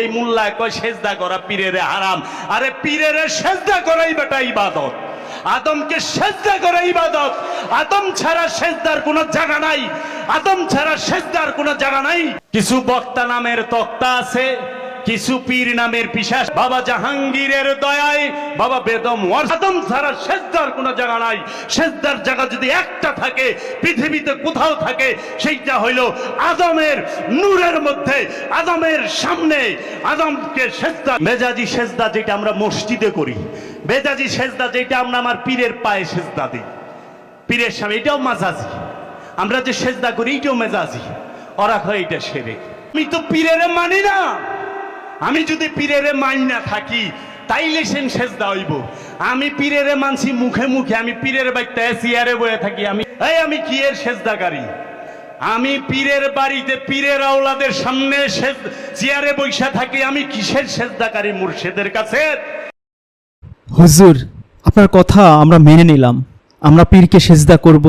এই মোল্লা কয়, সেজদা করা পীরের হারাম। আরে পীরের সেজদা করাই বেটা ইবাদত। আদমকে সেজদা করা ইবাদত। আদম ছাড়া সেজদার কোনো জায়গা নাই। আদম ছাড়া সেজদার কোনো জায়গা নাই। কিছু বক্তা নামের তক্তা আছে। কিছু পীর নামের পিশাস বাবা জাহাঙ্গীরের দয়ায় বাবা বেদম আদম ছাড়া সেজদার কোনো জায়গা নাই। সেজদার জায়গা যদি একটা থাকে, পৃথিবীতে কোথাও থাকে, সেইটা হইল আদমের নূরের মধ্যে, আদমের সামনে। আদমকে সেজদা, মেজাজি সেজদা যেটা আমরা মসজিদে করি। মেজাজি সেজদা যেটা আমরা আমার পীরের পায়ে সেজদা দিই। পীরের সামনে এটাও মাজাজি। আমরা যে সেজদা করি এটাও মেজাজি। ওরা হয় এটা সেরে আমি তো পীরের মানি না। আমি যদি পীরের মানি না থাকি, তাইলে সেন সেজদা হইব। আমি পীরের মানছি মুখে মুখে, আমি পীরের বাড়িতে চেয়ারে বয়ে থাকি, আমি এই আমি কি এর সেজদাকারী? আমি পীরের বাড়িতে পীরের আওলাদের সামনে চেয়ারে বৈশা থাকি, আমি কিসের সেজদাকারী মুর্শেদের কাছে? হুজুর, আপনার কথা আমরা মেনে নিলাম। আমরা পীরকে সেজদা করব,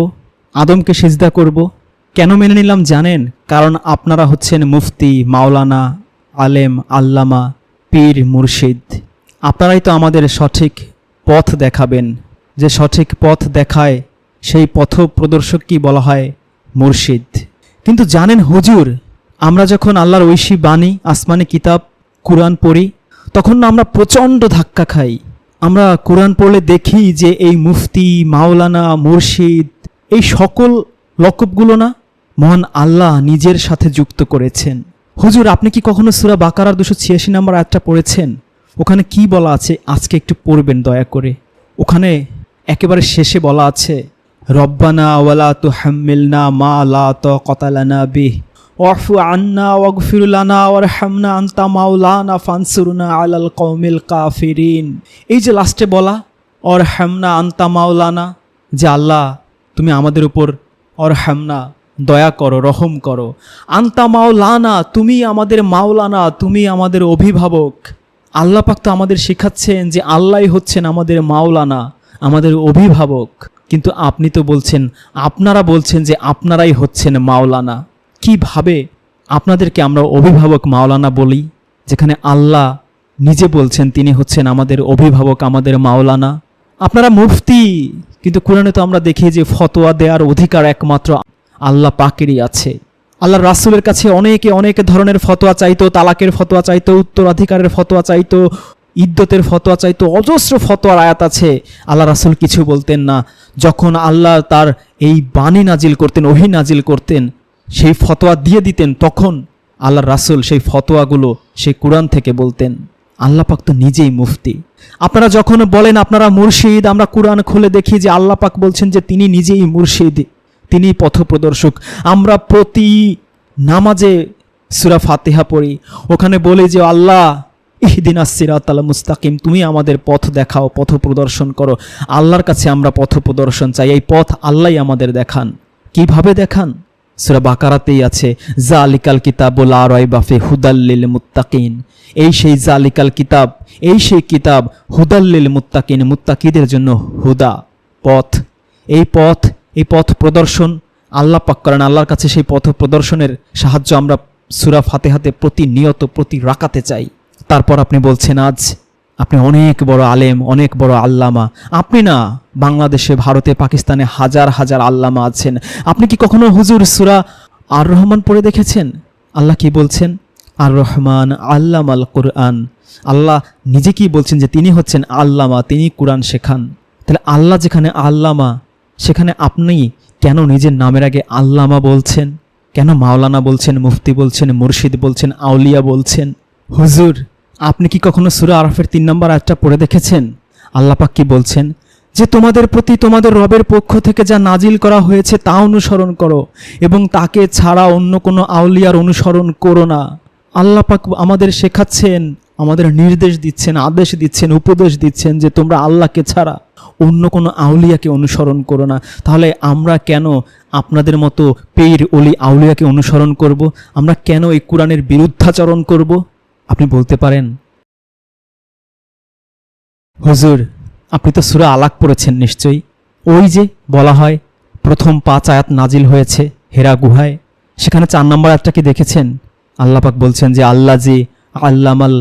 আদমকে সেজদা করব। কেন মেনে নিলাম জানেন? কারণ আপনারা হচ্ছেন মুফতি, মাওলানা আলেম, আল্লামা, পীর, মুর্শিদ। আপনারাই তো আমাদের সঠিক পথ দেখাবেন। যে সঠিক পথ দেখায়, সেই পথ প্রদর্শক কি বলা হয়? মুর্শিদ। কিন্তু জানেন হুজুর, আমরা যখন আল্লাহর ঐশী বাণী, আসমানি কিতাব, কোরআন পড়ি, তখন আমরা প্রচণ্ড ধাক্কা খাই। আমরা কোরআন পড়লে দেখি যে এই মুফতি, মাওলানা, মুর্শিদ, এই সকল লকবগুলো না মহান আল্লাহ নিজের সাথে যুক্ত করেছেন। হুজুর, আপনি কি কখনো সুরা বাকারার দুশো ছিয়াশি নম্বর আয়াতটা পড়েছেন? ওখানে কি বলা আছে? আজকে একটু পড়বেন, দয়া করে। ওখানে একেবারে শেষে বলা আছে, রব্বানা ওয়ালা তু হাম্মিলনা মা লা ত কতালানা বিহ। ওয়াফু আন্না ওয়াগফিরুলানা ওয়ারহামনা আন্তা মাওলানা ফানসুরনা আলাল কওমিল কাফিরিন। এই যে লাস্টে বলা ওরহামনা আন্তা মাওলানা, যে আল্লাহ, তুমি আমাদের উপর অরহামনা দয়া করো, রহম করো। আন্তা মাওলানা, তুমি আমাদের মাওলানা, তুমি আমাদের অভিভাবক। আল্লাহ পাক তো আমাদের শেখাচ্ছেন যে আল্লাহই হচ্ছেন আমাদের মাওলানা, আমাদের অভিভাবক। কিন্তু আপনি তো বলছেন, আপনারা বলছেন যে আপনারাই হচ্ছেন মাওলানা। কীভাবে? আপনাদেরকে আমরা অভিভাবক মাওলানা বলি, যেখানে আল্লাহ নিজে বলছেন তিনি হচ্ছেন আমাদের অভিভাবক, আমাদের মাওলানা। আপনারা মুফতি, কিন্তু কোরআনে তো আমরা দেখি যে ফতোয়া দেওয়ার অধিকার একমাত্র আল্লাহ পাকেরই আছে। আল্লাহ রাসুলের কাছে অনেকে অনেক ধরনের ফতোয়া চাইতো, তালাকের ফতোয়া চাইতো, উত্তরাধিকারের ফতোয়া চাইতো, ইদ্যতের ফতোয়া চাইতো, অজস্র ফতোয়ার আয়াত আছে। আল্লাহ রাসুল কিছু বলতেন না। যখন আল্লাহ তার এই বাণী নাজিল করতেন, ওহি নাজিল করতেন, সেই ফতোয়া দিয়ে দিতেন, তখন আল্লাহ রাসুল সেই ফতোয়াগুলো সেই কোরআন থেকে বলতেন। আল্লাহ পাক তো নিজেই মুফতি। আপনারা যখন বলেন, আপনারা মুর্শিদ, আমরা কোরআন খুলে দেখি যে আল্লাহ পাক বলছেন যে তিনি নিজেই মুর্শিদ। তিনি পথপ্রদর্শক। আমরা প্রতি নামাজে সুরা ফাতিহা পড়ি। ওখানে বলি যে, আল্লাহ, ইহদিন আসিরাত আল মুস্তাকিম, তুমি আমাদের পথ দেখাও, পথ প্রদর্শন করো। আল্লাহর কাছে আমরা পথ প্রদর্শন চাই। এই পথ আল্লাহই আমাদের দেখান। কীভাবে দেখান? সুরা বাকারাতেই আছে জা জালিকাল কিতাব লা রয়বাফে হুদাল্লিল মুত্তাকিন। এই সেই জা জালিকাল কিতাব, এই সেই কিতাব হুদাল্লিল মুত্তাকিন। মুত্তাকিদের জন্য হুদা, পথ। এই পথ এই পথ প্রদর্শন আল্লাহ পাক করেন। আল্লাহর কাছে সেই পথ প্রদর্শনের সাহায্য আমরা সুরা ফাতেহাতে প্রতিনিয়ত, প্রতি রাকাতে চাই। তারপর আপনি বলছেন, আজ আপনি অনেক বড় আলেম, অনেক বড় আল্লামা। আপনি না বাংলাদেশে, ভারতে, পাকিস্তানে হাজার হাজার আল্লামা আছেন। আপনি কি কখনো হুজুর সুরা আর রহমান পড়ে দেখেছেন? আল্লাহ কি বলছেন? আর রহমান আল্লাম আল কোরআন। আল্লাহ নিজে কি বলছেন যে তিনি হচ্ছেন আল্লামা, তিনি কোরআন শেখান। তাহলে আল্লাহ যেখানে আল্লামা সেখানে আপনি কেন নিজের নামের আগে আল্লামা বলছেন? কেন মাওলানা বলছেন, মুফতি বলছেন, মুর্শিদ বলছেন, আউলিয়া বলছেন? হুজুর, আপনি কি কখনো সুরা আরফের তিন নম্বর আয়াতটা পড়ে দেখেছেন? আল্লাপাক কি বলছেন? যে তোমাদের প্রতি তোমাদের রবের পক্ষ থেকে যা নাজিল করা হয়েছে তা অনুসরণ করো এবং তাকে ছাড়া অন্য কোনো আউলিয়ার অনুসরণ করো না। আল্লাপাক আমাদের শেখাচ্ছেন আমাদের নির্দেশ দিচ্ছেন, আদেশ দিচ্ছেন, উপদেশ দিচ্ছেন যে তোমরা আল্লাহকে ছাড়া অন্য কোনো আউলিয়াকে অনুসরণ করো না। তাহলে আমরা কেন আপনাদের মতো পেইর অলি আউলিয়াকে অনুসরণ করব? আমরা কেন এই কোরআনের বিরুদ্ধাচরণ করব? আপনি বলতে পারেন। হুজুর, আপনি তো সুরা আলাক পড়েছেন নিশ্চয়ই। ওই যে বলা হয়, প্রথম পাঁচ আয়াত নাজিল হয়েছে হেরা গুহায়। সেখানে চার নম্বর আয়াতটা কি দেখেছেন? আল্লাপাক বলছেন যে, আল্লাহ যে আল্লামাল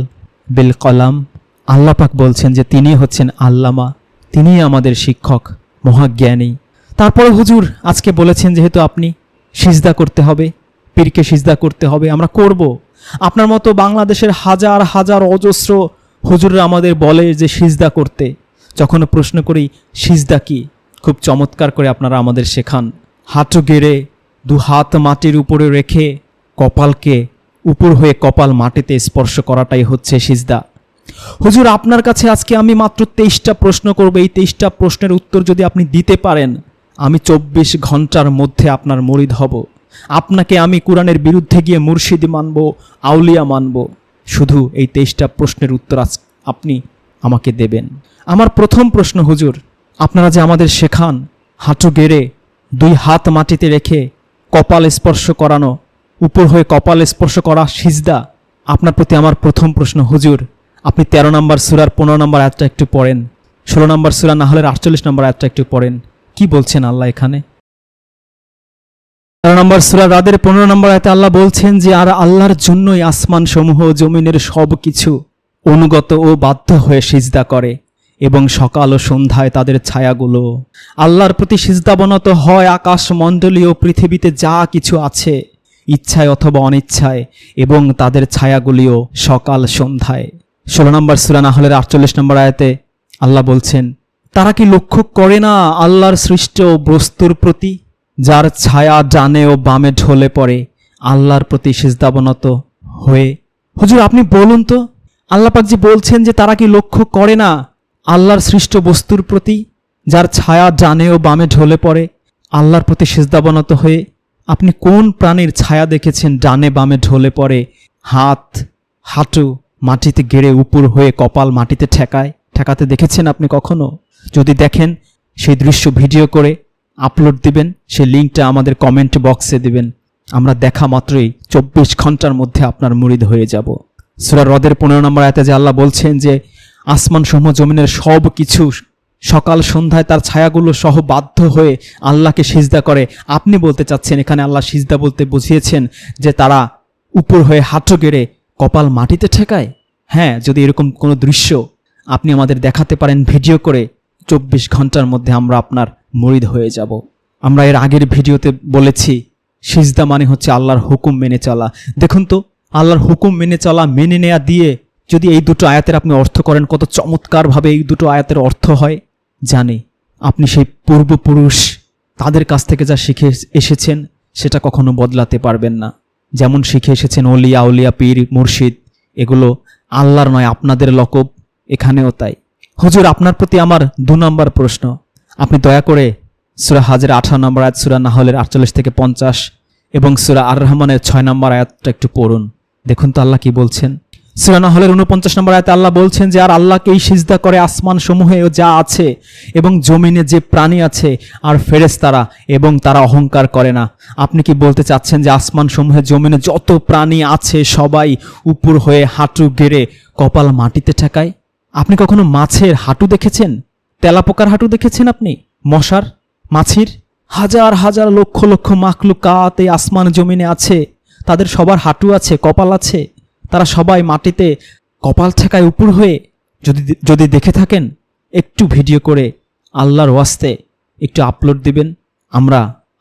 বিল কলাম, আল্লাহ পাক বলছেন যে তিনি হচ্ছেন আল্লামা, তিনিই আমাদের শিক্ষক, মহাজ্ঞানী। তারপরে হুজুর আজকে বলেছেন যেহেতু আপনি সিজদা করতে হবে, পীরকে সিজদা করতে হবে, আমরা করব। আপনার মতো বাংলাদেশের হাজার হাজার অজস্র হুজুররা আমাদের বলে যে সিজদা করতে। যখন প্রশ্ন করি, সিজদা কি? খুব চমৎকার করে আপনারা আমাদের শেখান। হাঁটু গেড়ে দু হাত মাটির উপরে রেখে, কপালকে উপর হয়ে কপাল মাটিতে স্পর্শ করাটাই হচ্ছে সিজদা। হুজুর, আপনার কাছে আজকে আমি মাত্র তেইশটা প্রশ্ন করব। এই তেইশটা প্রশ্নের উত্তর যদি আপনি দিতে পারেন, আমি চব্বিশ ঘণ্টার মধ্যে আপনার মরিদ হব। আপনাকে আমি কোরআনের বিরুদ্ধে গিয়ে মুর্শিদ মানব, আউলিয়া মানব। শুধু এই তেইশটা প্রশ্নের উত্তর আজ আপনি আমাকে দেবেন। আমার প্রথম প্রশ্ন, হুজুর, আপনারা যে আমাদের শেখান, হাঁটু গেড়ে, দুই হাত মাটিতে রেখে কপাল স্পর্শ করানো উপর হয়ে কপাল স্পর্শ করা সিজদা আপনার প্রতি আমার প্রথম প্রশ্ন। হুজুর, আপনি তেরো নম্বর সুরার পনেরো নম্বর আয়াতটা একটু পড়েন। ষোলো নম্বর সুরা না হলে আটচল্লিশ নম্বর আয়াতটা একটু পড়েন। কি বলছেন আল্লাহ এখানে? তেরো নম্বর সুরা রাদের পনেরো নম্বর আয়তে আল্লাহ বলছেন যে, আর আল্লাহর জন্যই আসমান সমূহ জমিনের সব কিছু অনুগত ও বাধ্য হয়ে সিজদা করে এবং সকাল ও সন্ধ্যায় তাদের ছায়াগুলো। আল্লাহর প্রতি সিজদাবনত হয় আকাশ মণ্ডলীয় পৃথিবীতে যা কিছু আছে। ইচ্ছায় অথবা অনিচ্ছায় এবং তাদের ছায়াগুলিও সকাল সন্ধ্যায়। ষোলো নম্বর সুরা না হলে আটচল্লিশ নম্বর আয়াতে আল্লাহ বলছেন, তারা কি লক্ষ্য করে না আল্লাহর সৃষ্ট বস্তুর প্রতি? যার ছায়া ডানে ও বামে ঢলে পড়ে, আল্লাহর প্রতি সিজদাবনত হয়ে? হুজুর, আপনি বলুন তো আল্লাপাক যে বলছেন যে তারা কি লক্ষ্য করে না আল্লাহর সৃষ্ট বস্তুর প্রতি? যার ছায়া ডানে ও বামে ঢলে পড়ে, আল্লাহর প্রতি সিজদাবনত হয়ে আপনি কোন প্রাণীর ছায়া দেখেছেন? ডানে বামে ঢলে পড়ে, হাত, হাঁটু মাটিতে গেড়ে উপর হয়ে কপাল মাটিতে ঠেকায়। ঠেকাতে দেখেছেন আপনি কখনো? যদি দেখেন, সেই দৃশ্য ভিডিও করে আপলোড দিবেন, সেই লিঙ্কটা আমাদের কমেন্ট বক্সে দিবেন। আমরা দেখা মাত্রই চব্বিশ ঘণ্টার মধ্যে আপনার মুরিদ হয়ে যাব। সুরা হ্রদের পনেরো নম্বর আয়তে যে আল্লাহ বলছেন যে আসমান সমূহ জমিনের সব কিছু সকাল সন্ধ্যায় তার ছায়াগুলো সহ বাধ্য হয়ে আল্লাহকে সিজদা করে। আপনি বলতে চাচ্ছেন, এখানে আল্লাহ সিজদা বলতে বুঝিয়েছেন যে তারা উপর হয়ে হাঁটু গেড়ে কপাল মাটিতে ঠেকায়? হ্যাঁ যদি এরকম কোনো দৃশ্য আপনি আমাদের দেখাতে পারেন ভিডিও করে, চব্বিশ ঘণ্টার মধ্যে আমরা আপনার মরিদ হয়ে যাব। আমরা এর আগের ভিডিওতে বলেছি, সিজদা মানে হচ্ছে আল্লাহর হুকুম মেনে চলা। দেখুন তো, আল্লাহর হুকুম মেনে চলা, মেনে নেয়া দিয়ে যদি এই দুটো আয়াতের আপনি অর্থ করেন, কত চমৎকারভাবে এই দুটো আয়াতের অর্থ হয়। জানি, আপনি সেই পূর্বপুরুষ, তাদের কাছ থেকে যা শিখে এসেছেন, সেটা কখনো বদলাতে পারবেন না। যেমন শিখে এসেছেন অলিয়া উলিয়া পীর, মুর্শিদ, এগুলো আল্লাহর নয়, আপনাদের লকব, এখানেও তাই। হুজুর, আপনার প্রতি আমার দু নম্বর প্রশ্ন। আপনি দয়া করে সুরা হাজার আঠারো নম্বর আয়াত, সুরা নাহলের আটচল্লিশ থেকে পঞ্চাশ এবং সুরা আর রহমানের ছয় নম্বর আয়াতটা একটু পড়ুন। দেখুন তো আল্লাহ কি বলছেন। সুরা নাহলের উনপঞ্চাশ নম্বর আয়াতে আল্লাহ বলছেন যে, আর আল্লাহকেই সিজদা করে আসমান সমূহে যা আছে এবং জমিনে যে প্রাণী আছে আর ফেরেস তারা এবং তারা অহংকার করে না। আপনি কি বলতে চাচ্ছেন যে আসমান সমূহে জমিনে যত প্রাণী আছে সবাই উপর হয়ে হাঁটু গেড়ে কপাল মাটিতে ঠেকায়? আপনি কখনো মাছের হাঁটু দেখেছেন? তেলাপোকার হাঁটু দেখেছেন আপনি? মশার? মাছির? হাজার হাজার লক্ষ লক্ষ মাকলুকাত কাতে আসমান জমিনে আছে। তাদের সবার হাঁটু আছে, কপাল আছে। তারা সবাই মাটিতে কপাল ঠেকায় উপর হয়ে যদি যদি দেখে থাকেন, একটু ভিডিও করে আল্লাহর ওয়াস্তে একটু আপলোড দিবেন। আমরা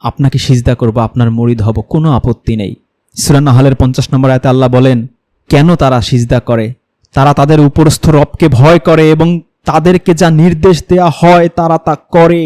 আপনাকে সিজদা করব, আপনার মরিদ হব, কোনো আপত্তি নেই। সুরান্না হলের পঞ্চাশ নম্বর আয়তে আল্লাহ বলেন, কেন তারা সিজদা করে? তারা তাদের উপরস্থ রবকে ভয় করে এবং তাদেরকে যা নির্দেশ দেয়া হয় তারা তা করে।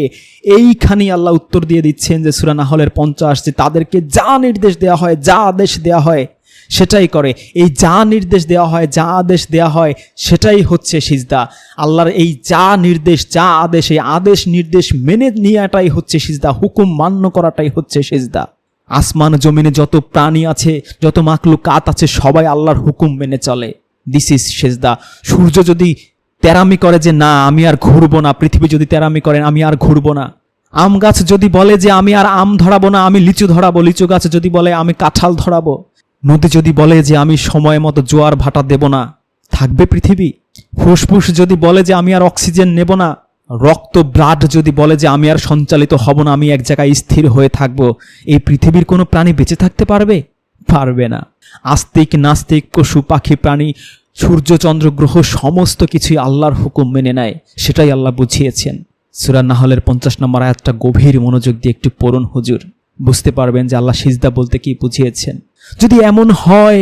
এইখানেই আল্লাহ উত্তর দিয়ে দিচ্ছেন যে সুরানা হলের পঞ্চাশ, যে তাদেরকে যা নির্দেশ দেয়া হয়, যা আদেশ দেয়া হয় সেটাই করে। এই যা নির্দেশ দেওয়া হয়, যা আদেশ দেওয়া হয়, সেটাই হচ্ছে সিজদা। আল্লাহর এই যা নির্দেশ, যা আদেশ, এই আদেশ নির্দেশ মেনে নেওয়াটাই হচ্ছে সিজদা, হুকুম মান্য করাটাই হচ্ছে সিজদা। আসমান জমিনে যত প্রাণী আছে, যত মাকলু কাত আছে, সবাই আল্লাহর হুকুম মেনে চলে। দিস ইজ সেজদা। সূর্য যদি তেরামি করে যে, না, আমি আর ঘুরবো না, পৃথিবী যদি তেরামি করেন আমি আর ঘুরবো না। আম গাছ যদি বলে যে, আমি আর আম ধরাবো না, আমি লিচু ধরাবো। লিচু গাছ যদি বলে, আমি কাঁঠাল ধরাবো। নদী যদি বলে যে আমি সময় মতো জোয়ার ভাটা দেব না, থাকবে পৃথিবী? ফুসফুস যদি বলে যে আমি আর অক্সিজেন নেব না, রক্ত ব্লাড যদি বলে যে আমি আর সঞ্চালিত হব না, আমি এক জায়গায় স্থির হয়ে থাকব, এই পৃথিবীর কোনো প্রাণী বেঁচে থাকতে পারবে? পারবে না। আস্তিক, নাস্তিক, পশু, পাখি, প্রাণী, সূর্য, চন্দ্র, গ্রহ, সমস্ত কিছুই আল্লাহর হুকুম মেনে নেয়, সেটাই আল্লাহ বুঝিয়েছেন। সুরা নাহলের পঞ্চাশ নম্বর আয়াতটা গভীর মনোযোগ দিয়ে একটু পড়ুন, হুজুর। বুঝতে পারবেন যে আল্লাহ সিজদা বলতে কি বুঝিয়েছেন। যদি এমন হয়,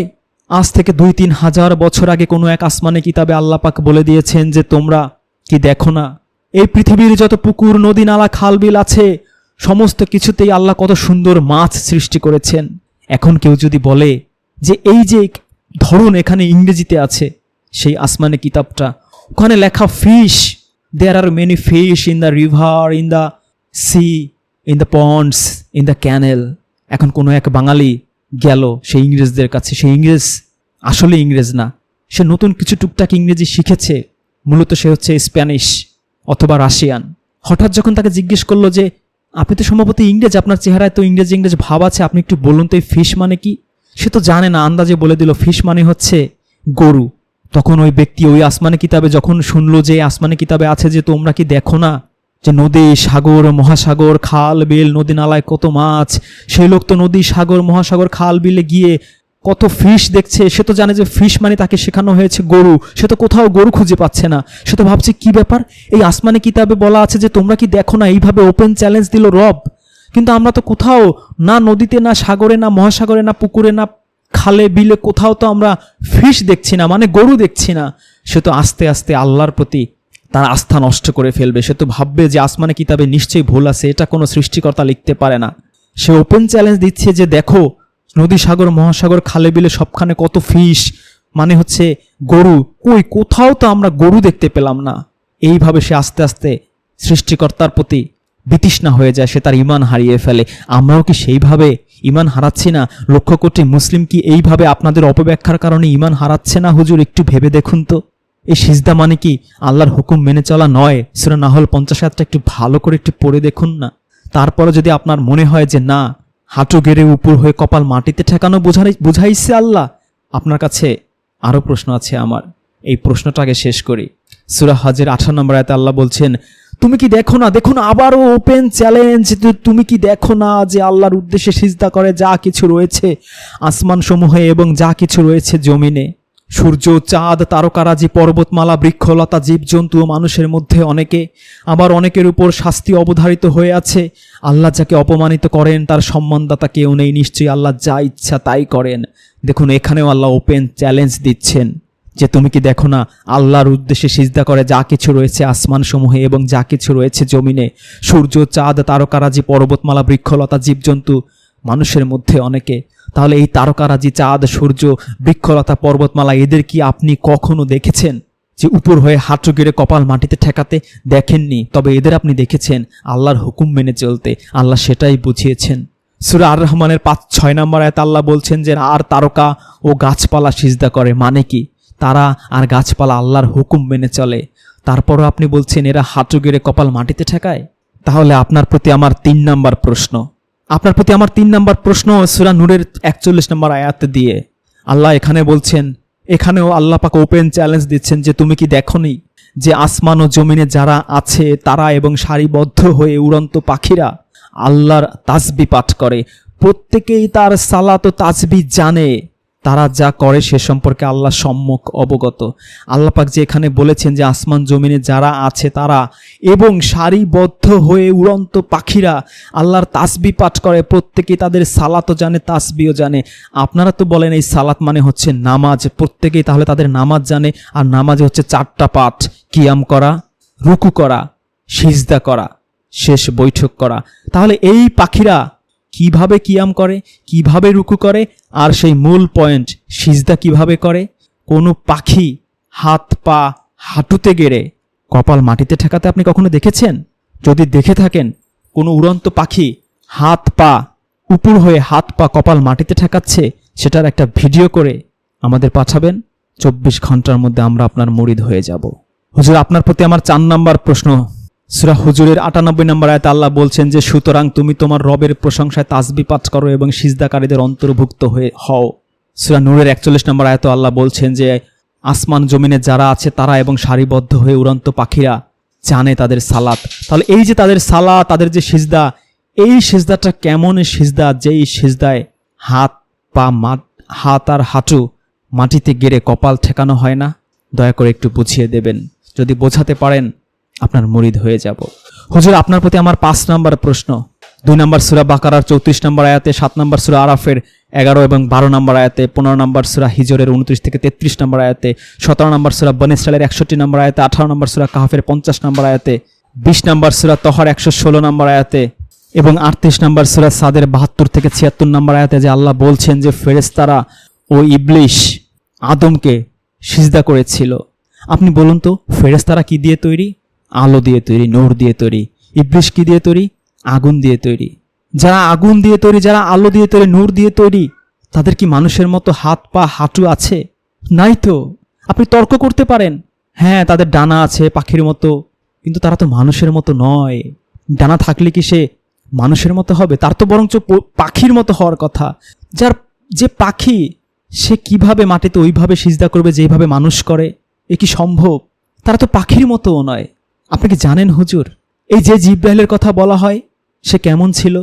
আজ থেকে দুই তিন হাজার বছর আগে কোনো এক আসমানে কিতাবে আল্লাহ পাক বলে দিয়েছেন যে তোমরা কি দেখো না? এই পৃথিবীর যত পুকুর, নদী, নালা, খাল, বিল আছে, সমস্ত কিছুতেই আল্লাহ কত সুন্দর মাছ সৃষ্টি করেছেন। এখন কেউ যদি বলে যে এই যে ধরুন এখানে ইংরেজিতে আছে সেই আসমানে কিতাবটা, ওখানে লেখা fish there are many fish in the river in the sea in the ponds in the canal এখন কোনো এক বাঙালি গেল সেই ইংরেজদের কাছে। সেই ইংরেজ আসলে ইংরেজ না। সে নতুন কিছু টুকটাক ইংরেজি শিখেছে। মূলত সে হচ্ছে স্প্যানিশ অথবা রাশিয়ান। হঠাৎ যখন তাকে জিজ্ঞেস করল যে, আপনি তো সম্ভবত ইংরেজ, আপনার চেহারায় তো ইংরেজ ইংরেজ ভাব আছে, আপনি একটু বলুন তো এই ফিশ মানে কি? সে তো জানে না, আন্দাজে বলে দিল, ফিশ মানে হচ্ছে গরু। তখন ওই ব্যক্তি ওই আসমানি কিতাবে যখন শুনলো যে, আসমানি কিতাবে আছে যে তোমরা কি দেখো না? যে নদী, সাগর, মহাসাগর, খাল, বিল, নদী নালায় কত মাছ, সেই লোক তো নদী, সাগর, মহাসাগর, খাল, বিলে গিয়ে কত ফিশ দেখছে। সে তো জানে যে ফিশ মানে তাকে শেখানো হয়েছে গরু। সে তো কোথাও গরু খুঁজে পাচ্ছে না। সে তো ভাবছে, কি ব্যাপার? এই আসমানি কিতাবে বলা আছে যে, তোমরা কি দেখো না এইভাবে ওপেন চ্যালেঞ্জ দিল রব? কিন্তু আমরা তো কোথাও না নদীতে, না সাগরে, না মহাসাগরে, না পুকুরে, না খালে, বিলে কোথাও তো আমরা ফিশ দেখছি না মানে গরু দেখছি না। সে তো আস্তে আস্তে আল্লাহর প্রতি তার আস্থা নষ্ট করে ফেলবে। সে তো ভাববে যে আসমানে কিতাবে নিশ্চয়ই ভুল আছে, এটা কোনো সৃষ্টিকর্তা লিখতে পারে না। সে ওপেন চ্যালেঞ্জ দিচ্ছে যে দেখো, নদী সাগর, মহাসাগর, খালে বিলে সবখানে কত ফিশ মানে হচ্ছে গরু। কই, কোথাও তো আমরা গরু দেখতে পেলাম না। এইভাবে সে আস্তে আস্তে সৃষ্টিকর্তার প্রতি বিতৃষ্ণা হয়ে যায়, সে তার ইমান হারিয়ে ফেলে। আমরাও কি সেইভাবে ইমান হারাচ্ছি না? লক্ষ কোটি মুসলিম কি এইভাবে আপনাদের অপব্যাখ্যার কারণে ইমান হারাচ্ছে না? হুজুর, একটু ভেবে দেখুন তো। এই সিজদা মানে কি? আল্লাহর হুকুম মেনে চলা নয়। সেটা না হল পঞ্চাশ হাজারটা একটু ভালো করে একটু পড়ে দেখুন না। তারপরে যদি আপনার মনে হয় যে না, হাঁটু গেড়ে উপর হয়ে কপাল মাটিতে ঠেকানো বোঝাই বুঝাইছে আল্লাহ, আপনার কাছে আরও প্রশ্ন আছে আমার। এই প্রশ্নটা আগে শেষ করি। সুরা হজের আঠারো নম্বর আয়তে আল্লাহ বলছেন, তুমি কি দেখো না? দেখুন, আবারও ওপেন চ্যালেঞ্জ তুমি কি দেখো না যে আল্লাহর উদ্দেশ্যে সিজদা করে? যা কিছু রয়েছে আসমান সমূহে এবং যা কিছু রয়েছে জমিনে। সূর্য, চাঁদ, তারকারাজি, পর্বতমালা, বৃক্ষলতা, জীবজন্তু ও মানুষের মধ্যে অনেকে আবার অনেকের উপর শাস্তি অবধারিত হয়ে আছে। আল্লাহ যাকে অপমানিত করেন, তার সম্মানদাতা কেউ নেই। নিশ্চয়ই আল্লাহ যা ইচ্ছা তাই করেন। দেখুন, এখানেও আল্লাহ ওপেন চ্যালেঞ্জ দিচ্ছেন যে তুমি কি দেখো না, আল্লাহর উদ্দেশ্যে সিজদা করে যা কিছু রয়েছে আসমান সমূহে এবং যা কিছু রয়েছে জমিনে। সূর্য, চাঁদ, তারকারাজি, পর্বতমালা, বৃক্ষলতা, জীবজন্তু মানুষের মধ্যে অনেকে, তাহলে এই তারকারাজি, চাঁদ, সূর্য, বৃক্ষলতা, পর্বতমালা, এদের কি আপনি কখনো দেখেছেন? যে উপর হয়ে হাঁটু গেড়ে কপাল মাটিতে ঠেকাতে দেখেননি, তবে এদের আপনি দেখেছেন আল্লাহর হুকুম মেনে চলতে, আল্লাহ সেটাই বুঝিয়েছেন। সুরা আর রহমানের পাঁচ, ছয় নম্বর আয়াত আল্লাহ বলছেন যে, আর তারকা ও গাছপালা সিজদা করে মানে কি? তারা আর গাছপালা আল্লাহর হুকুম মেনে চলে। তারপরও আপনি বলছেন, এরা হাঁটু গেড়ে কপাল মাটিতে ঠেকায়? তাহলে আপনার প্রতি আমার তিন নাম্বার প্রশ্ন। আপনার প্রতি আমার তিন নম্বর প্রশ্ন সুরা নূরের একচল্লিশ নম্বর আয়াত দিয়ে। আল্লাহ এখানে বলছেন, এখানেও আল্লাহ পাকে ওপেন চ্যালেঞ্জ দিচ্ছেন যে তুমি কি দেখনি যে আসমান ও জমিনে যারা আছে, তারা এবং সারিবদ্ধ হয়ে উড়ন্ত পাখিরা আল্লাহর তাজবি পাঠ করে। প্রত্যেকেই তার সালাত ও তাজবি জানে। তারা যা করে সে সম্পর্কে আল্লাহ সম্মুখ অবগত। আল্লাহ পাক যে এখানে বলেছেন যে আসমান জমিনে যারা আছে তারা এবং সারিবদ্ধ হয়ে উড়ন্ত পাখিরা আল্লাহর তাসবি পাঠ করে, প্রত্যেকেই তাদের সালাতও জানে, তাসবিও জানে। আপনারা তো বলেন এই সালাত মানে হচ্ছে নামাজ, প্রত্যেকেই তাহলে তাদের নামাজ জানে, আর নামাজে হচ্ছে চারটা পাঠ। কিয়াম করা, রুকু করা, সিজদা করা, শেষ বৈঠক করা। তাহলে এই পাখিরা কীভাবে কিয়াম করে, কীভাবে রুকু করে, আর সেই মূল পয়েন্ট সিজদা কীভাবে করে? কোনো পাখি হাত পা হাঁটুতে গেড়ে কপাল মাটিতে ঠেকাতে আপনি কখনো দেখেছেন? যদি দেখে থাকেন, কোনো উড়ন্ত পাখি হাত পা উপর হয়ে হাত পা কপাল মাটিতে ঠেকাচ্ছে, সেটার একটা ভিডিও করে আমাদের পাঠাবেন। চব্বিশ ঘণ্টার মধ্যে আমরা আপনার মরিদ হয়ে যাব। হুজুর, আপনার প্রতি আমার চার নাম্বার প্রশ্ন। সুরা হুজুরের আটানব্বই নম্বর আয়তে আল্লাহ বলছেন যে, সুতরাং তুমি তোমার রবের প্রশংসায় তাসবি পাঠ করো এবং সিজদাকারীদের অন্তর্ভুক্ত হয়ে হও। সুরা নূরের একচল্লিশ নম্বর আয়তে আল্লাহ বলছেন যে, আসমান জমিনে যারা আছে তারা এবং সারিবদ্ধ হয়ে উড়ন্ত পাখিরা জানে তাদের সালাত। তাহলে এই যে তাদের সালাত, তাদের যে সিজদা, এই সিজদাটা কেমন সিজদা? যেই সিজদায় হাত, পা হাত আর হাঁটু মাটিতে গেড়ে কপাল ঠেকানো হয় না? দয়া করে একটু বুঝিয়ে দেবেন। যদি বোঝাতে পারেন আপনার মুরিদ হয়ে যাব। হুজুর, আপনার প্রতি আমার পাঁচ নাম্বার প্রশ্ন। দুই নম্বর সুরা বাকারার চৌত্রিশ নম্বর আয়াতে, সাত নম্বর সুরা আরাফের এগারো এবং বারো নম্বর আয়াতে, পনেরো নম্বর সুরা হিজরের উনত্রিশ থেকে তেত্রিশ নম্বর আয়াতে, সতেরো নম্বর সুরা বনিস্টালের একষট্টি নম্বর আয়াতে, আঠারো নম্বর সুরা কাহাফের পঞ্চাশ নম্বর আয়াতে, বিশ নম্বর সুরা তহর একশো ষোলো নম্বর আয়াতে এবং আটত্রিশ নম্বর সুরা সাদের বাহাত্তর থেকে ছিয়াত্তর নম্বর আয়াতে যে আল্লাহ বলছেন যে ফেরেস্তারা ও ইবলিশ আদমকে সিজদা করেছিল। আপনি বলুন তো ফেরেস্তারা কি দিয়ে তৈরি? আলো দিয়ে তৈরি, নূর দিয়ে তৈরি ইবলিশ কি দিয়ে তৈরি, আগুন দিয়ে তৈরি। যারা আগুন দিয়ে তৈরি, যারা আলো দিয়ে তৈরি, নূর দিয়ে তৈরি, তাদের কি মানুষের মতো হাত পা, হাঁটু আছে? নাই তো। আপনি তর্ক করতে পারেন। হ্যাঁ তাদের ডানা আছে পাখির মতো, কিন্তু তারা তো মানুষের মতো নয়। ডানা থাকলে কি সে মানুষের মতো হবে? তার তো বরঞ্চ পাখির মতো হওয়ার কথা। যার যে পাখি, সে কীভাবে মাটিতে ওইভাবে সিজদা করবে যেভাবে মানুষ করে? এ কি সম্ভব? তারা তো পাখির মতোও নয়। আপনি কি জানেন হুজুর, এই যে জিব্রাইলের কথা বলা হয়, সে কেমন ছিল?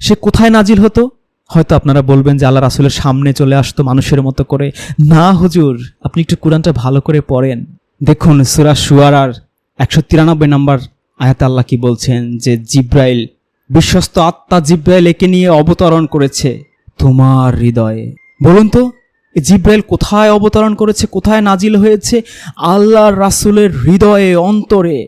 সে কোথায় নাজিল হতো? হয়তো আপনারা বলবেন যে আল্লাহ রাসুলের সামনে চলে আসতো মানুষের মতো করে। না হুজুর, আপনি একটু কোরআনটা ভালো করে পড়েন। দেখুন, সুরা সুয়ারার একশো তিরানব্বই নম্বর আয়াত আল্লাহ কি বলছেন যে, জিব্রাইল, বিশ্বস্ত আত্মা জিব্রাইল একে নিয়ে অবতরণ করেছে তোমার হৃদয়ে। বলুন তো জিব্রাইল কোথায় অবতরণ করেছে, কোথায় নাজিল হয়েছে? আল্লাহর রাসুলের হৃদয়ে, অন্তরে।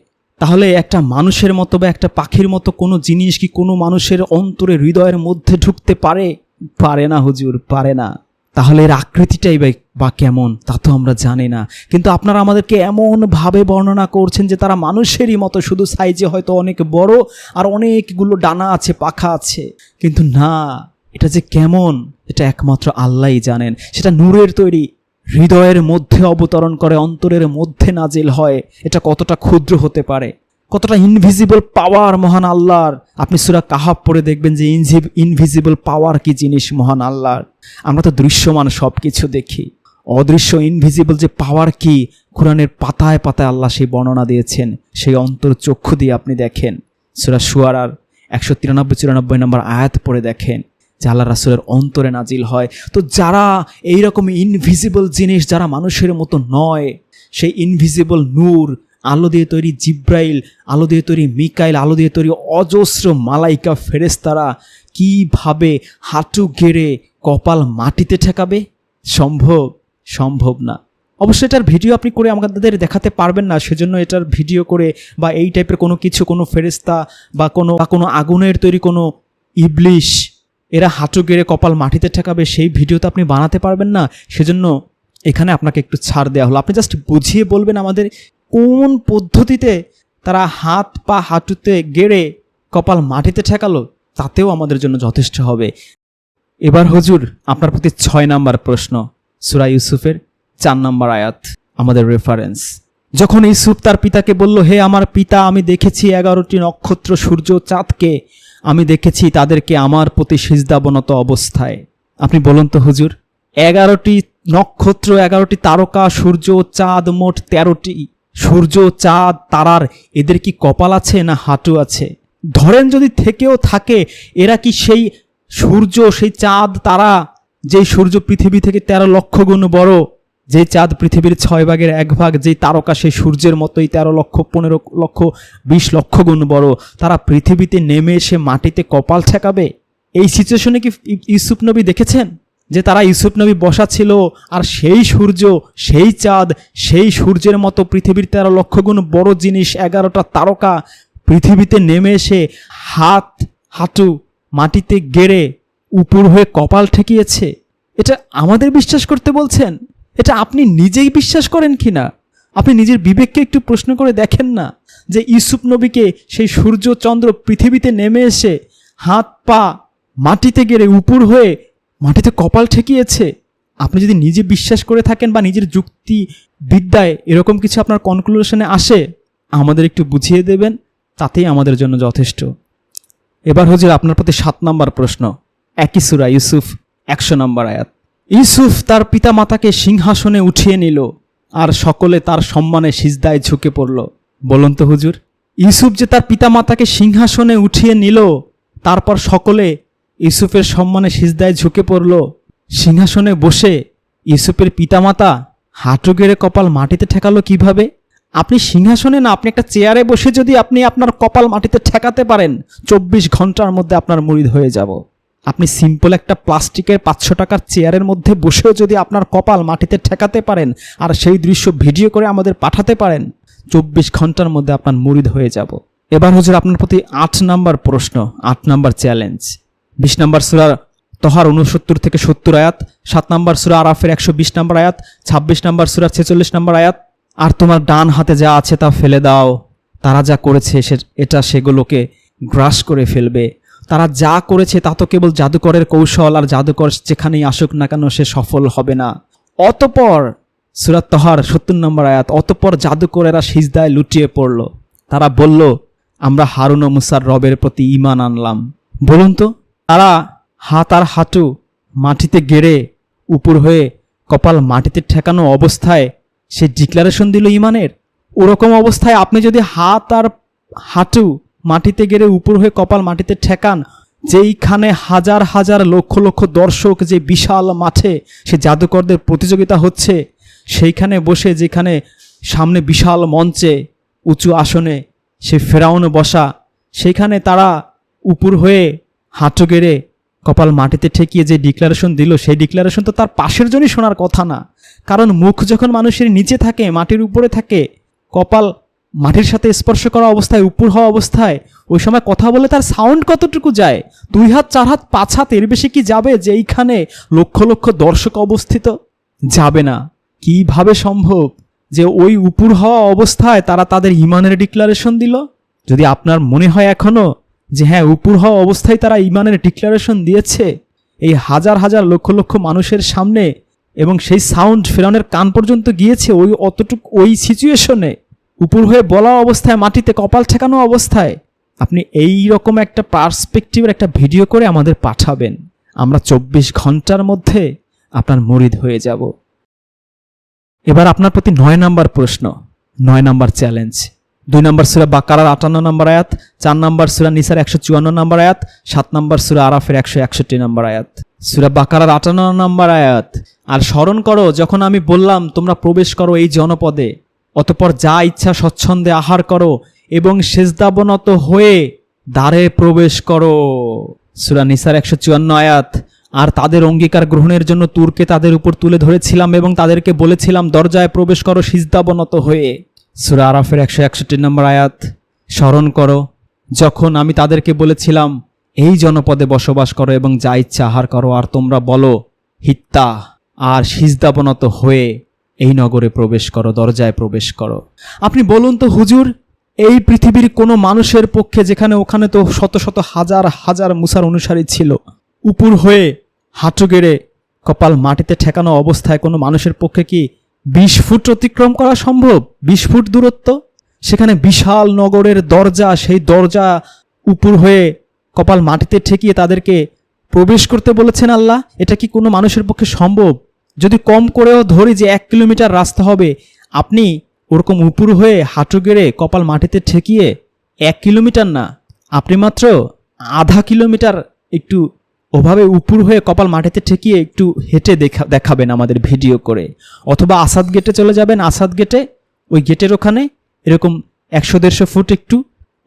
তাহলে একটা মানুষের মতো বা একটা পাখির মতো কোনো জিনিস কি কোনো মানুষের অন্তরে হৃদয়ের মধ্যে ঢুকতে পারে? পারে না, হুজুর, পারে না। তাহলে এর আকৃতিটাই বা- কেমন? তা তো আমরা জানি না। কিন্তু আপনারা আমাদেরকে এমনভাবে বর্ণনা করছেন যে তারা মানুষেরই মতো, শুধু সাইজে হয়তো অনেক বড় আর অনেকগুলো ডানা আছে, পাখা আছে। কিন্তু না, এটা যে কেমন? এটা একমাত্র আল্লাহই জানেন। সেটা নূরের তৈরি। হৃদয়ের মধ্যে অবতরণ করে, অন্তরের মধ্যে নাজিল হয়, এটা কতটা ক্ষুদ্র হতে পারে? কতটা ইনভিজিবল পাওয়ার মহান আল্লাহর? আপনি সুরা কাহাব পড়ে দেখবেন যে ইনভিজিবল পাওয়ার কি জিনিস মহান আল্লাহর? আমরা তো দৃশ্যমান সব কিছু দেখি। অদৃশ্য ইনভিজিবল যে পাওয়ার কি, কোরআনের পাতায় পাতায় আল্লাহ সেই বর্ণনা দিয়েছেন, সেই অন্তর চক্ষু দিয়ে আপনি দেখেন। সুরা সুয়ারার একশো তিরানব্বই চুরানব্বই নম্বর আয়াত পড়ে দেখেন। যে আল্লাহ রাসুলের অন্তরে নাজিল হয়। তো যারা এই রকম ইনভিজিবল জিনিস যারা মানুষের মতো নয়, সেই ইনভিজিবল নূর, আলো দিয়ে তৈরি জিব্রাইল, আলো দিয়ে তৈরি মিকাইল, আলো দিয়ে তৈরি অজস্র মালাইকা ফেরেস্তারা কীভাবে হাঁটু গেড়ে কপাল মাটিতে ঠেকাবে? সম্ভব সম্ভব না। অবশ্যই এটার ভিডিও আপনি করে আমাদের দেখাতে পারবেন না, সেজন্য এটার ভিডিও করে বা এই টাইপের কোনো কিছু, কোনো ফেরেস্তা বা কোনো বা কোনো আগুনের তৈরি কোনো ইবলিশ এরা হাঁটু গেড়ে কপাল মাটিতে ঠেকাবে, সেই ভিডিও তো আপনি বানাতে পারবেন না। সেজন্য এখানে আপনাকে একটু ছাড় দেওয়া হলো। আপনি জাস্ট বুঝিয়ে বলবেন আমাদের কোন পদ্ধতিতে তারা হাত পা হাঁটুতে গেড়ে কপাল মাটিতে ঠেকালো, তাতেও আমাদের জন্য যথেষ্ট হবে। এবার হুজুর, আপনার প্রতি ছয় নাম্বার প্রশ্ন, সুরা ইউসুফের চার নাম্বার আয়াত, আমাদের রেফারেন্স যখন ইউসুফ তার পিতাকে বলল, হে আমার পিতা, আমি দেখেছি এগারোটি নক্ষত্র, সূর্য, চাঁদকে আমি দেখেছি তাদেরকে আমার প্রতি সিজদাবনত অবস্থায়। আপনি বলুন তো, হুজুর, এগারোটি নক্ষত্র, এগারোটি তারকা, সূর্য চাঁদ মোট তেরোটি। সূর্য চাঁদ, তারার এদের কি কপাল আছে না হাঁটু আছে? ধরেন যদি থেকেও থাকে, এরা কি সেই সূর্য, সেই চাঁদ, তারা যেই সূর্য পৃথিবী থেকে তেরো লক্ষ গুণ বড়? যে চাঁদ পৃথিবীর ছয় ভাগের এক ভাগ যেই তারকা সেই সূর্যের মতোই তেরো লক্ষ, পনেরো লক্ষ, বিশ লক্ষ গুণ বড়, তারা পৃথিবীতে নেমে এসে মাটিতে কপাল ঠেকাবে এই সিচুয়েশনে কি ইউসুফ নবী দেখেছেন? যে তারা ইউসুফ নবী বসা ছিল, আর সেই সূর্য, সেই চাঁদ, সেই সূর্যের মতো পৃথিবীর তেরো লক্ষ গুণ বড় জিনিস, এগারোটা তারকা পৃথিবীতে নেমে এসে হাত, হাঁটু মাটিতে গেড়ে উপর হয়ে কপাল ঠেকিয়েছে। এটা আমাদের বিশ্বাস করতে বলছেন? এটা আপনি নিজেই বিশ্বাস করেন কি না? আপনি নিজের বিবেককে একটু প্রশ্ন করে দেখেন না যে ইউসুফ নবীকে সেই সূর্য, চন্দ্র পৃথিবীতে নেমে এসে হাত, পা মাটিতে গেড়ে উপর হয়ে মাটিতে কপাল ঠেকিয়েছে? আপনি যদি নিজে বিশ্বাস করে থাকেন বা নিজের যুক্তি বিদ্যায় এরকম কিছু আপনার কনক্লুশনে আসে, আমাদের একটু বুঝিয়ে দেবেন, তাতেই আমাদের জন্য যথেষ্ট। এবার হুজুর আপনার প্রতি সাত নম্বর প্রশ্ন। একই সুরা ইউসুফ, একশো নম্বর আয়াত। ইউসুফ তার পিতা মাতাকে সিংহাসনে উঠিয়ে নিল আর সকলে তার সম্মানে সিজদায় ঝুঁকে পড়ল। বলুন তো হুজুর, ইউসুফ যে তার পিতা মাতাকে সিংহাসনে উঠিয়ে নিল, তারপর সকলে ইউসুফের সম্মানে সিজদায় ঝুঁকে পড়ল। সিংহাসনে বসে ইউসুফের পিতামাতা হাঁটু গেড়ে কপাল মাটিতে ঠেকালো কীভাবে? আপনি সিংহাসনে না, আপনি একটা চেয়ারে বসে যদি আপনি আপনার কপাল মাটিতে ঠেকাতে পারেন, চব্বিশ ঘণ্টার মধ্যে আপনার মুরিদ হয়ে যাব। আপনি সিম্পল একটা প্লাস্টিকের পাঁচশো টাকার চেয়ারের মধ্যে বসেও যদি আপনার কপাল মাটিতে ঠেকাতে পারেন আর সেই দৃশ্য ভিডিও করে আমাদের পাঠাতে পারেন, চব্বিশ ঘণ্টার মধ্যে আপনার মুরিদ হয়ে যাব। এবার হচ্ছে আপনার প্রতি আট নাম্বার প্রশ্ন, আট নাম্বার চ্যালেঞ্জ বিশ নাম্বার সুরার তহার উনসত্তর থেকে সত্তর আয়াত, সাত নাম্বার সুরা আরাফের একশো বিশ নাম্বার আয়াত, ছাব্বিশ নাম্বার সুরার ছেচল্লিশ নাম্বার আয়াত, আর তোমার ডান হাতে যা আছে তা ফেলে দাও। তারা যা করেছে সে, এটা সেগুলোকে গ্রাস করে ফেলবে। তারা যা করেছে তা তো কেবল জাদুকরের কৌশল আর জাদুকর যেখানেই আসুক না কেন সে সফল হবে না। অতপর, সুরাত তহার সত্তর নম্বর আয়াত, অতপর জাদুকরেরা সিজদায় লুটিয়ে পড়ল। তারা বলল, আমরা হারুন ও মুসার রবের প্রতি ইমান আনলাম। বলুন তো, তারা হাত আর হাঁটু মাটিতে গেড়ে উপর হয়ে কপাল মাটিতে ঠেকানো অবস্থায় সে ডিক্লারেশন দিল ইমানের ওরকম অবস্থায় আপনি যদি হাত আর হাঁটু মাটিতে গেড়ে উপর হয়ে কপাল মাটিতে ঠেকান যেইখানে হাজার হাজার লক্ষ লক্ষ দর্শক যে বিশাল মাঠে সে জাদুকরদের প্রতিযোগিতা হচ্ছে, সেইখানে বসে যেখানে সামনে বিশাল মঞ্চে, উঁচু আসনে সে ফেরাউন বসা, সেখানে তারা উপর হয়ে হাঁটু গেড়ে কপাল মাটিতে ঠেকিয়ে যে ডিক্লারেশন দিল, সেই ডিক্লারেশন তো তার পাশের জন্যই শোনার কথা না। কারণ মুখ যখন মানুষের নিচে থাকে, মাটির উপরে থাকে, কপাল মাটির সাথে স্পর্শ করা অবস্থায়, উপর হওয়া অবস্থায়, ওই সময় কথা বলে তার সাউন্ড কতটুকু যায়? দুই হাত, চার হাত, পাঁচ হাত, এর বেশি কি যাবে যে এইখানে লক্ষ লক্ষ দর্শক অবস্থিত? যাবে না। কীভাবে সম্ভব যে ওই উপর হওয়া অবস্থায় তারা তাদের ইমানের ডিক্লারেশন দিল? যদি আপনার মনে হয় এখনও যে হ্যাঁ উপর হওয়া অবস্থায় তারা ইমানের ডিক্লারেশন দিয়েছে, এই হাজার হাজার লক্ষ লক্ষ মানুষের সামনে এবং সেই সাউন্ড ফেরানের কান পর্যন্ত গিয়েছে, ওই অতটুকু, ওই সিচুয়েশনে উপর হয়ে বলা অবস্থায়, মাটিতে কপাল ঠেকানো অবস্থায়, আপনি এই রকম একটা পার্সপেক্টিভের একটা ভিডিও করে আমাদের পাঠাবেন। আমরা চব্বিশ ঘণ্টার মধ্যে আপনার মরিদ হয়ে যাব। এবার আপনার প্রতি নয় নাম্বার প্রশ্ন, নয় নাম্বার চ্যালেঞ্জ দুই নম্বর সুরা বাকারার আটান্ন নম্বর আয়াত, চার নম্বর সুরা নিসার একশো চুয়ান্ন নম্বর আয়াত, সাত নম্বর সুরা আরাফের একশো একষট্টি নম্বর আয়াত। সুরা বাকারার আটান্ন নম্বর আয়াত, আর স্মরণ করো, যখন আমি বললাম, তোমরা প্রবেশ করো এই জনপদে অতপর যা ইচ্ছা স্বচ্ছন্দে আহার করো এবং সেজদাবনত হয়ে দ্বারে প্রবেশ করো। সুরা নিসার একশো চুয়ান্ন আয়াত, আর তাদের অঙ্গীকার গ্রহণের জন্য তুরকে তাদের উপর তুলে ধরেছিলাম এবং তাদেরকে বলেছিলাম, দরজায় প্রবেশ করো সিজদাবনত হয়ে। সুরা আরাফের একশো একষট্টি নম্বর আয়াত, স্মরণ করো, যখন আমি তাদেরকে বলেছিলাম, এই জনপদে বসবাস করো এবং যা ইচ্ছা আহার করো, আর তোমরা বলো, হিত্তা, আর সিজদাবনত হয়ে এই নগরে প্রবেশ করো, দরজায় প্রবেশ করো। আপনি বলুন তো, হুজুর, এই পৃথিবীর কোনো মানুষের পক্ষে যেখানে ওখানে তো শত শত হাজার হাজার মুসার অনুসারী ছিল, উপর হয়ে হাঁটু গেড়ে কপাল মাটিতে ঠেকানো অবস্থায় কোনো মানুষের পক্ষে কি বিশ ফুট অতিক্রম করা সম্ভব? বিশ ফুট দূরত্ব? সেখানে বিশাল নগরের দরজা, সেই দরজা উপর হয়ে কপাল মাটিতে ঠেকিয়ে তাদেরকে প্রবেশ করতে বলেছেন আল্লাহ? এটা কি কোনো মানুষের পক্ষে সম্ভব? যদি কম করেও ধরি যে এক কিলোমিটার রাস্তা হবে, আপনি ওরকম উপর হয়ে হাঁটু গেড়ে কপাল মাটিতে ঠেকিয়ে এক কিলোমিটার না, আপনি মাত্র আধা কিলোমিটার একটু ওভাবে উপর হয়ে কপাল মাটিতে ঠেকিয়ে একটু হেঁটে দেখা দেখাবেন আমাদের ভিডিও করে। অথবা আসাদ গেটে চলে যাবেন, আসাদ গেটে ওই গেটের ওখানে এরকম একশো দেড়শো ফুট একটু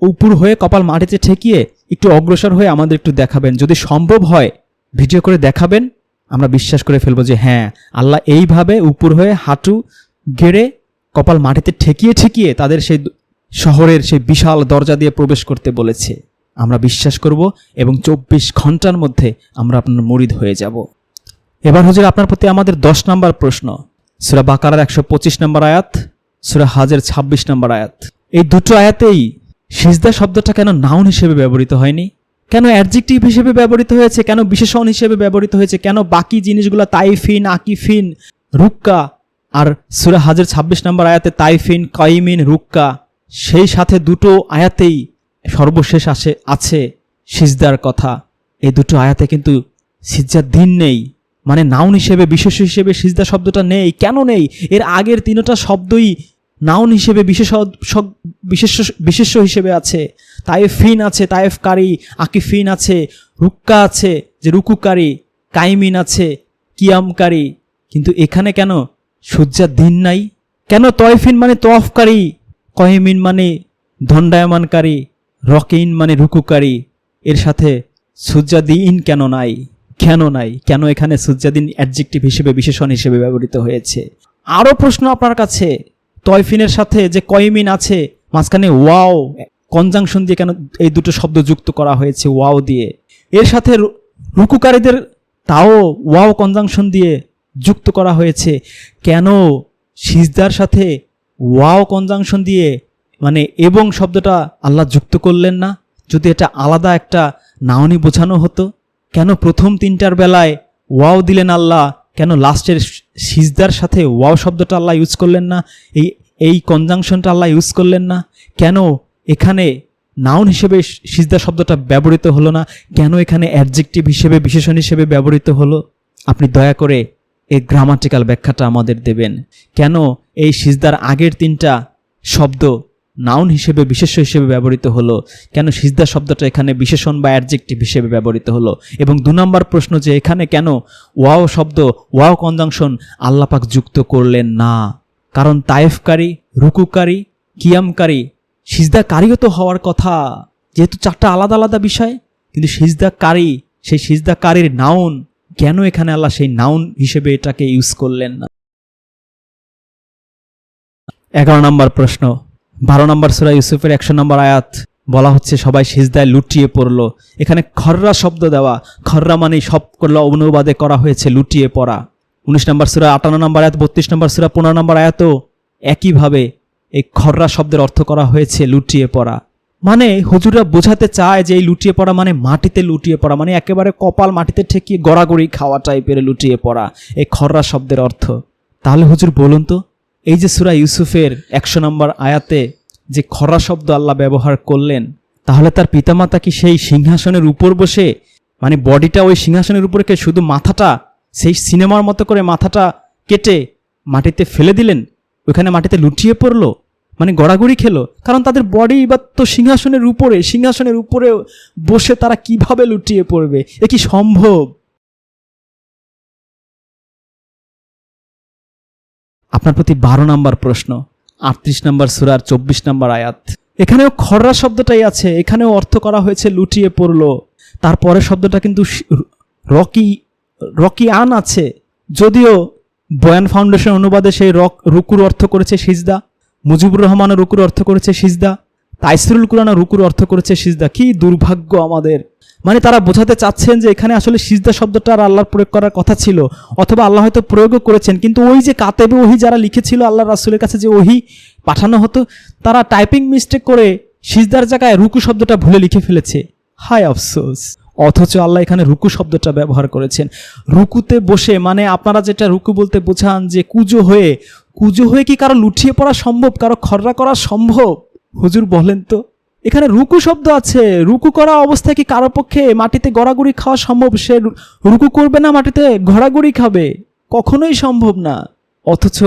উপর হয়ে কপাল মাটিতে ঠেকিয়ে একটু অগ্রসর হয়ে আমাদের একটু দেখাবেন। যদি সম্ভব হয়, ভিডিও করে দেখাবেন। আমরা বিশ্বাস করে ফেলব যে হ্যাঁ আল্লাহ এইভাবে উপর হয়ে হাঁটু গেড়ে কপাল মাটিতে ঠেকিয়ে ঠেকিয়ে তাদের সেই শহরের সেই বিশাল দরজা দিয়ে প্রবেশ করতে বলেছে। আমরা বিশ্বাস করব এবং চব্বিশ ঘণ্টার মধ্যে আমরা আপনার মরিদ হয়ে যাব। এবার হচ্ছে আপনার প্রতি আমাদের দশ নম্বর প্রশ্ন। সুরা বাকারার একশো পঁচিশ নম্বর আয়াত, সুরা হাজের ছাব্বিশ নম্বর আয়াত। এই দুটো আয়াতেই সিজদা শব্দটা কেন নাউন হিসেবে ব্যবহৃত হয়নি? কেন অ্যাডজেক্টিভ হিসেবে ব্যবহৃত হয়েছে? কেন বিশেষণ হিসেবে ব্যবহৃত হয়েছে? কেন বাকি জিনিসগুলো তাইফিন, আকিফিন, রুক্কা? আর সুরা হাজের ছাব্বিশ নম্বর আয়াতে তাইফিন, কাইমিন, রুক্কা, সেই সাথে দুটো আয়াতেই সর্বশেষ আসে, আছে সিজদার কথা। এই দুটো আয়াতে কিন্তু সিজদার দিন নেই। মানে নাউন হিসেবে, বিশেষ হিসেবে সিজদা শব্দটা নেই। কেন নেই? এর আগের তিনটা শব্দই নাউন হিসেবে বিশেষ বিশেষ বিশেষ্য হিসেবে আছে তায়েফিন আছে, তায়েফকারী আকিফিন আছে, রুক্কা আছে, যে রুকুকারী, কাইমিন আছে, কিয়ামকারী, কিন্তু এখানে কেন? সূর্যার দিন নাই। কেন তয়ফিন মানে তফকারী কয়মিন মানে দণ্ডায়মানকারী রকিন মানে রুকুকারী। এর সাথে সূর্যাদিন কেন নাই? কেন নাই? কেন এখানে সূর্যাদিন অ্যাডজেক্টিভ হিসেবে, বিশেষণ হিসেবে ব্যবহৃত হয়েছে? আরও প্রশ্ন আপনার কাছে। তয়ফিনের সাথে যে কয়মিন আছে, মাঝখানে ওয়াও, কনজাংশন দিয়ে কেন এই দুটো শব্দ যুক্ত করা হয়েছে, ওয়াও দিয়ে। এর সাথে রুকুকারীদের তাও ওয়াও, কনজাংশন দিয়ে যুক্ত করা হয়েছে। কেন সিজদার সাথে ওয়াও, কনজাংশন দিয়ে মানে এবং শব্দটা আল্লাহ যুক্ত করলেন না? যদি এটা আলাদা একটা নাওনি বোঝানো হতো, কেন প্রথম তিনটার বেলায় ওয়াও দিলেন আল্লাহ কেন লাস্টের সিজদার সাথে ওয়াও শব্দটা আল্লাহ ইউজ করলেন না? এই এই কনজাংশনটা আল্লাহ ইউজ করলেন না? কেন এখানে নাউন হিসেবে সিজদা শব্দটা ব্যবহৃত হলো না? কেন এখানে অ্যাডজেক্টিভ হিসেবে, বিশেষণ হিসেবে ব্যবহৃত হলো? আপনি দয়া করে এই গ্রামাটিক্যাল ব্যাখ্যাটা আমাদের দেবেন। কেন এই সিজদার আগের তিনটা শব্দ নাউন হিসেবে, বিশেষ্য হিসেবে ব্যবহৃত হলো, কেন সিজদা শব্দটা এখানে বিশেষণ বা অ্যাডজেক্টিভ হিসেবে ব্যবহৃত হলো? এবং দু নম্বর প্রশ্ন যে এখানে কেন ওয়াও শব্দ, ওয়াও কনজাংশন আল্লাপাক যুক্ত করলেন না? কারণ তায়েফকারী, রুকুকারী, কিয়ামকারী, সিজদাকারীও তো হওয়ার কথা। যেহেতু চারটা আলাদা আলাদা বিষয়, কিন্তু সিজদাকারী, সেই সিজদাকারীর নাউন কেন এখানে আল্লাহ সেই নাউন হিসেবে এটাকে ইউজ করলেন না? এগারো নম্বর প্রশ্ন বারো নম্বর সুরা ইউসুফের একশো নম্বর আয়াত বলা হচ্ছে, সবাই সিজদায় লুটিয়ে পড়ল। এখানে খররা শব্দ দেওয়া, খররা মানে সব করল অনুবাদে করা হয়েছে, লুটিয়ে পড়া। উনিশ নম্বর সুরা, আটান্ন নম্বর আয়াত, বত্রিশ নম্বর সুরা, পনেরো নম্বর আয়াতও একইভাবে এই খররা শব্দের অর্থ করা হয়েছে, লুটিয়ে পড়া। মানে হুজুরা বোঝাতে চায় যে এই লুটিয়ে পড়া মানে মাটিতে লুটিয়ে পড়া মানে একেবারে কপাল মাটিতে ঠেকিয়ে গড়াগড়ি খাওয়া টাইপের লুটিয়ে পড়া, এই খররা শব্দের অর্থ। তাহলে হুজুর বলুন তো এই যে সুরা ইউসুফের একশো নম্বর আয়াতে যে খরা শব্দ আল্লাহ ব্যবহার করলেন, তাহলে তার পিতামাতা কি সেই সিংহাসনের উপর বসে মানে বডিটা ওই সিংহাসনের উপরে শুধু মাথাটা, সেই সিনেমার মতো করে মাথাটা কেটে মাটিতে ফেলে দিলেন? ওখানে মাটিতে লুটিয়ে পড়ল? মানে গড়াগড়ি খেলো? কারণ তাদের বডি বা তো সিংহাসনের উপরে সিংহাসনের উপরে বসে তারা কীভাবে লুটিয়ে পড়বে? এ কি সম্ভব? আপনার প্রতি বারো নম্বর প্রশ্ন, আটত্রিশ নাম্বার সুরার চব্বিশ নাম্বার আয়াত। এখানেও খররা শব্দটাই আছে, এখানেও অর্থ করা হয়েছে লুটিয়ে পড়ল। তারপরে শব্দটা কিন্তু রকি রকি আন আছে। যদিও বয়ান ফাউন্ডেশন অনুবাদে সেই রক, রুকুর অর্থ করেছে সিজদা, মুজিবুর রহমানের রুকুর অর্থ করেছে সিজদা। তাইসরুল কুরানা রুকুর অর্থ করেছে সিজদা। কি দুর্ভাগ্য আমাদের। মানে তারা বোঝাতে চাচ্ছেন যে এখানে আসলে সিজদা শব্দটা আর আল্লাহর প্রয়োগ করার কথা ছিল, অথবা আল্লাহ হয়তো প্রয়োগও করেছেন, কিন্তু ওই যে কাতেবে ওহি যারা লিখেছিল আল্লাহ রাসুলের কাছে যে ওহি পাঠানো হতো, তারা টাইপিং মিস্টেক করে সিজদার জায়গায় রুকু শব্দটা ভুলে লিখে ফেলেছে। হায় আফসোস। অথচ আল্লাহ এখানে রুকু শব্দটা ব্যবহার করেছেন। রুকুতে বসে মানে আপনারা যেটা রুকু বলতে বোঝান যে কুজো হয়ে কুজো হয়ে কি কারও লুঠিয়ে পড়া সম্ভব, কারও খররা করা সম্ভব? হুজুর বলেন তো, এখানে রুকু শব্দ আছে। রুকু করা অবস্থায় কি কারও পক্ষে মাটিতে গড়াগড়ি খাওয়া সম্ভব? সে রুকু করবে না, মাটিতে ঘোরাঘুরি খাবে। কখনোই সম্ভব না। অথচ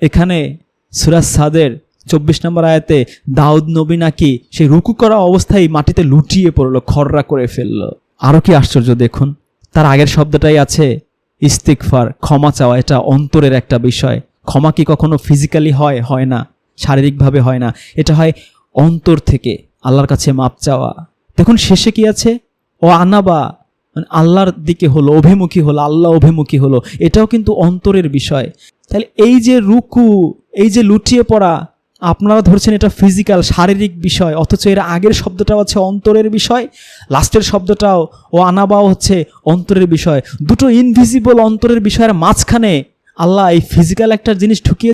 এখানে সুরাজ সাদের চব্বিশ নম্বর আয়াতে দাউদ নবী নাকি সেই রুকু করা অবস্থায় মাটিতে লুটিয়ে পড়ল, খররা করে ফেলল। আরও কি আশ্চর্য দেখুন, তার আগের শব্দটাই আছে ইস্তিকফার ক্ষমা চাওয়া। এটা অন্তরের একটা বিষয়। ক্ষমা কি কখনো ফিজিক্যালি হয় হয় না। শারীরিকভাবে হয় না। এটা হয় অন্তর থেকে, আল্লাহর কাছে মাপ চাওয়া। দেখুন, শেষে কি আছে? ও আনাবা মানে আল্লাহর দিকে হলো, অভিমুখী হলো, আল্লাহ অভিমুখী হলো। এটাও কিন্তু অন্তরের বিষয়। তাহলে এই যে রুকু, এই যে লুটিয়ে পড়া, আপনারা ধরছেন এটা ফিজিক্যাল শারীরিক বিষয়, অথচ এর আগের শব্দটাও হচ্ছে অন্তরের বিষয়, লাস্টের শব্দটাও, ও আনাবাও হচ্ছে অন্তরের বিষয়। দুটো ইনভিজিবল অন্তরের বিষয়ের মাঝখানে আল্লাহ এই ফিজিক্যাল একটা জিনিস ঢুকিয়ে